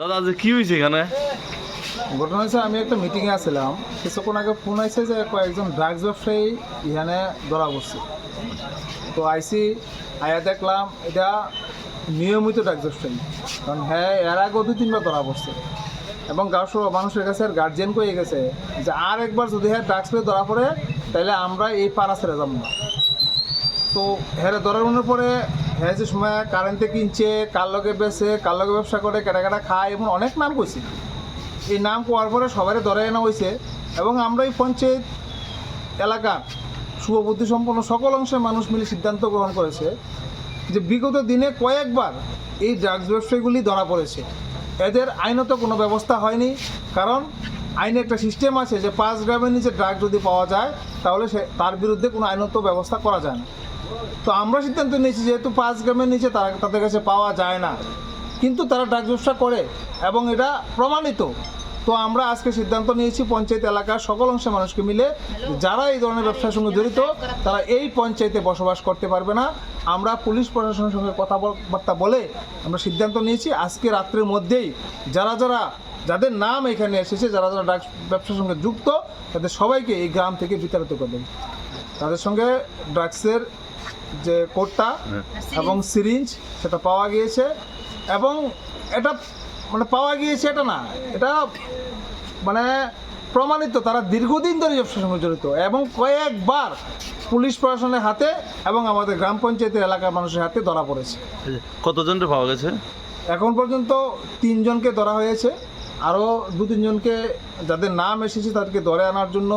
দাদা, আজ কি হয়েছে এখানে? ঘটনা হচ্ছে আমি একটা মিটিংয়ে আসছিলাম কিছুক্ষণ আগে ফোন আইছে যে কয়েকজন ড্রাগস ব্যবসায়ী এখানে ধরা পড়ছে। তো আইসি আয়া দেখলাম, এটা নিয়মিত ড্রাগস ব্যবসায়ী। কারণ হ্যাঁ এর আগেও দু তিনবার ধরা পড়ছে। এবং গাঁও সহ মানুষের কাছে গার্জিয়ান কয়ে গেছে যে আর একবার যদি হ্যাঁ ড্রাগস পেয়ে ধরা পড়ে তাহলে আমরা এই পাড়া ছেড়ে যাব না। তো হ্যাঁ ধরানোর পরে হ্যাঁ যে সময় কারেন্টে কিনছে, কার লগে বেছে কার লগে ব্যবসা করে কেটা কেটা খায়, এমন অনেক নাম কইছে। এই নাম কোয়ার পরে সবাই ধরে আনা হয়েছে এবং আমরা এই পঞ্চায়েত এলাকার শুভবুদ্ধি সম্পন্ন সকল অংশের মানুষ মিলে সিদ্ধান্ত গ্রহণ করেছে যে বিগত দিনে কয়েকবার এই ড্রাগস ব্যবসায়ীগুলি ধরা পড়েছে। এদের আইনত কোনো ব্যবস্থা হয়নি, কারণ আইনে একটা সিস্টেম আছে যে পাঁচ গ্রামের নিচে ড্রাগ যদি পাওয়া যায়, তাহলে সে তার বিরুদ্ধে কোনো আইনত ব্যবস্থা করা যায় না। তো আমরা সিদ্ধান্ত নিয়েছি, যেহেতু পাঁচ গ্রামের নিচে তারা তাদের কাছে পাওয়া যায় না, কিন্তু তারা ড্রাগ ব্যবসা করে এবং এটা প্রমাণিত। তো আমরা আজকে সিদ্ধান্ত নিয়েছি, পঞ্চায়েত এলাকার সকল অংশের মানুষকে মিলে যারা এই ধরনের ব্যবসার সঙ্গে জড়িত, তারা এই পঞ্চায়েতে বসবাস করতে পারবে না। আমরা পুলিশ প্রশাসনের সঙ্গে কথাবার্তা বলে আমরা সিদ্ধান্ত নিয়েছি, আজকে রাত্রের মধ্যেই যারা যারা, যাদের নাম এখানে এসেছে, যারা যারা ড্রাগস ব্যবসার সঙ্গে যুক্ত, তাদের সবাইকে এই গ্রাম থেকে বিতাড়িত করবেন তাদের সঙ্গে ড্রাগসের যে কোডটা এবং সিরিঞ্জ সেটা পাওয়া গিয়েছে। এবং এটা মানে পাওয়া গিয়েছে এটা না এটা মানে প্রমাণিত তারা দীর্ঘদিন ধরে ব্যবসার সঙ্গে জড়িত এবং কয়েকবার পুলিশ প্রশাসনের হাতে এবং আমাদের গ্রাম পঞ্চায়েতের এলাকার মানুষের হাতে ধরা পড়েছে। কতজনকে পাওয়া গেছে? এখন পর্যন্ত তিনজনকে ধরা হয়েছে। আরও দু তিনজনকে যাদের নাম এসেছে তাদেরকে ধরে আনার জন্য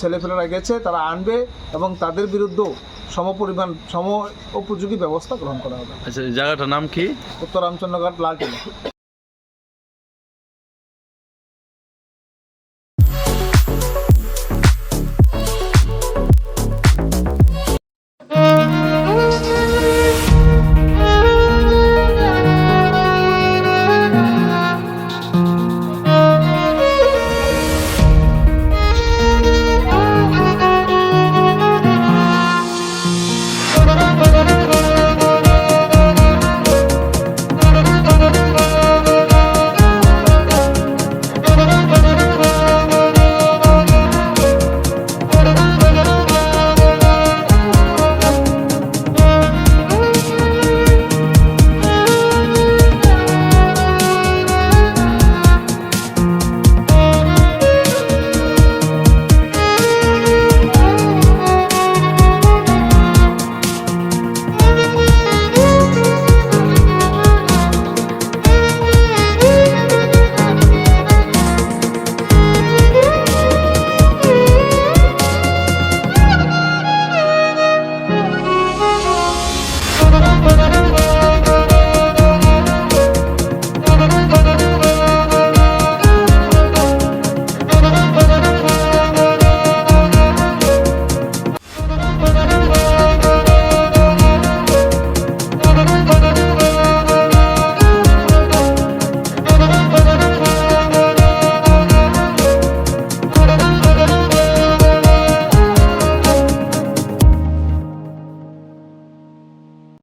ছেলেপেলেরা গেছে তারা আনবে এবং তাদের বিরুদ্ধেও সমপরিমাণ সম উপযোগী ব্যবস্থা গ্রহণ করা হবে। আচ্ছা জায়গাটার নাম কি? উত্তর রামচন্দ্রঘাট লালটিলা